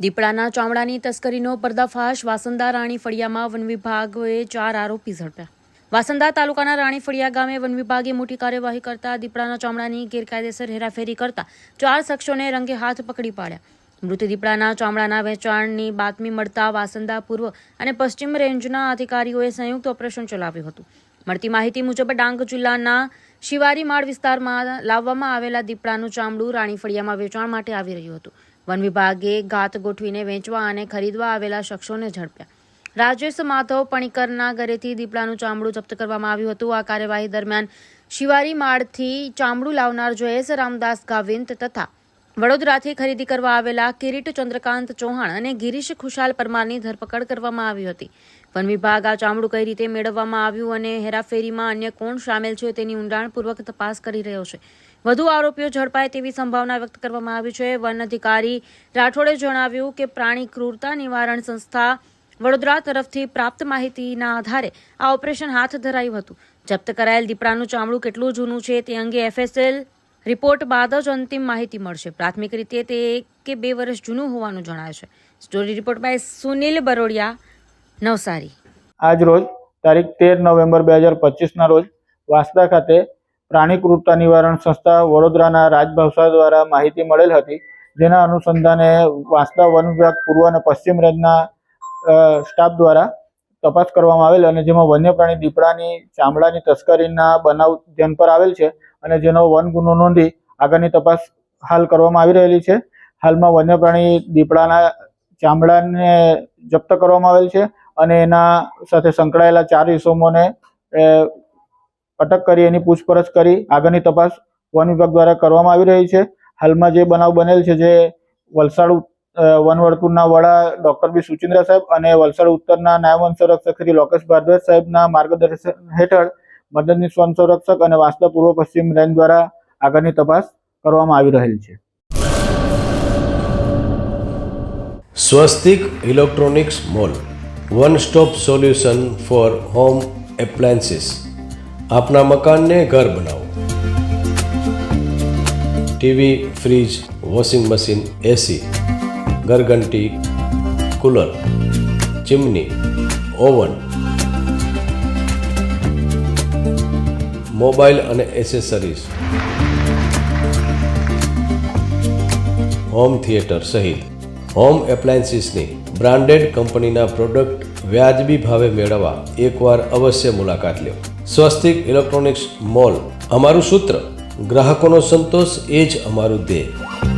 દીપડાના ચામડાની તસ્કરીનો પર્દાફાશ. વાસંદા રાણી ફળિયામાં વન વિભાગોએ ચાર આરોપી ઝડપ્યા. વાસંદા તાલુકાના રાણી ફળિયા ગામે વન વિભાગે મોટી કાર્યવાહી કરતા દીપડાના ચામડાની ગેરકાયદેસર હેરાફેરી કરતા ચાર શખ્સોને રંગે હાથ પકડી પાડ્યા. મૃત દીપડાના ચામડાના વેચાણની બાતમી મળતા વાસંદા પૂર્વ અને પશ્ચિમ રેન્જના અધિકારીઓએ સંયુક્ત ઓપરેશન ચલાવ્યું હતું. મળતી માહિતી મુજબ ડાંગ જિલ્લાના શિવારી માળ વિસ્તારમાં લાવવામાં આવેલા દીપડાનું ચામડું રાણી ફળિયામાં વેચાણ માટે આવી રહ્યું હતું. વન વિભાગે ગાત ગોઠવીને વેચવા અને ખરીદવા આવેલા શખ્સોને ઝડપ્યા. રાજેશ માધવ પણીકરના ઘરેથી દીપડાનું ચામડું જપ્ત કરવામાં આવ્યું હતું. આ કાર્યવાહી દરમિયાન શિવારી માળથી ચામડું લાવનાર જયેશ રામદાસ ગાવિંત તથા વડોદરાથી ખરીદી કરવા આવેલા કિરીટ ચંદ્રકાંત ચૌહાણ અને ગિરીશ ખુશાલ પરમારની ધરપકડ કરવામાં આવી હતી. વન વિભાગ આ ચામડું કઈ રીતે મેળવવામાં આવ્યું અને હેરાફેરીમાં અન્ય કોણ સામેલ છે તેની ઊંડાણપૂર્વક તપાસ કરી રહ્યો છે. વધુ આરોપીઓ ઝડપાય તેવી સંભાવના વ્યક્ત કરવામાં આવી છે. વન અધિકારી રાઠોડે જણાવ્યું કે પ્રાણી ક્રૂરતા નિવારણ સંસ્થા વડોદરા તરફથી પ્રાપ્ત માહિતીના આધારે આ ઓપરેશન હાથ ધરાયું હતું. જપ્ત કરાયેલ દીપડાનું ચામડું કેટલું જૂનું છે તે અંગે એફએસએલ રિપોર્ટ બાદ જ અંતિમ માહિતી મળશે. પ્રાથમિક રીતે તે એક કે બે વર્ષ જૂનું હોવાનું જણાય છે. Story report by Sunil Barodia, Navsari. આજ રોજ, તારીખ તેર નવેમ્બર બે હજાર પચીસના રોજ, વાસદા ખાતે પ્રાણી ક્રૂરતા નિવારણ સંસ્થા વડોદરાના રાજભાષા દ્વારા માહિતી મળેલ હતી. જેના અનુસંધાને વાંસદા વન વિભાગ પૂર્વ અને પશ્ચિમ રેન્જના સ્ટાફ દ્વારા તપાસ કરવામાં આવેલ અને જેમાં વન્ય પ્રાણી દીપડાની, ચામડાની તસ્કરીના બનાવ ધ્યાન પર આવેલ છે અને જેનો વન ગુનો નોંધી આગળની તપાસ હાલ કરવામાં આવી રહેલી છે. હાલમાં વન્ય પ્રાણી દીપડાના ચામડાને જપ્ત કરવામાં આવેલ છે અને એના સાથે સંકળાયેલા ચાર ઇસમોને અટક કરી એની પૂછપરછ કરી આગળની તપાસ વન વિભાગ દ્વારા કરવામાં આવી રહી છે. હાલમાં જે બનાવ બનેલ છે જે વલસાડ વન વર્તુળના વડા ડોક્ટર બી સુચિન્દ્ર સાહેબ અને વલસાડ ઉત્તરના નાયબ વન સંરક્ષક શ્રી લોકેશ ભારદ્વાજ સાહેબના માર્ગદર્શન હેઠળ મદદનીશ વન સંરક્ષક અને વાંસદા પૂર્વ પશ્ચિમ રેન્જ દ્વારા આગળની તપાસ કરવામાં આવી રહેલ છે. Swastik electronics mall, one stop solution for home appliances. આપના મકાનને ઘર બનાવો. TV, fridge, washing machine, AC. ઘરઘંટી, cooler, chimney, oven, mobile અને એસેસરીઝ, હોમ થિયેટર સહિત હોમ એપ્લાયન્સીસની બ્રાન્ડેડ કંપનીના પ્રોડક્ટ વ્યાજબી ભાવે મેળવવા એકવાર અવશ્ય મુલાકાત લો. સ્વસ્તિક ઇલેક્ટ્રોનિક્સ મોલ, અમારું સૂત્ર, ગ્રાહકોનો સંતોષ એ જ અમારું ધ્યેય.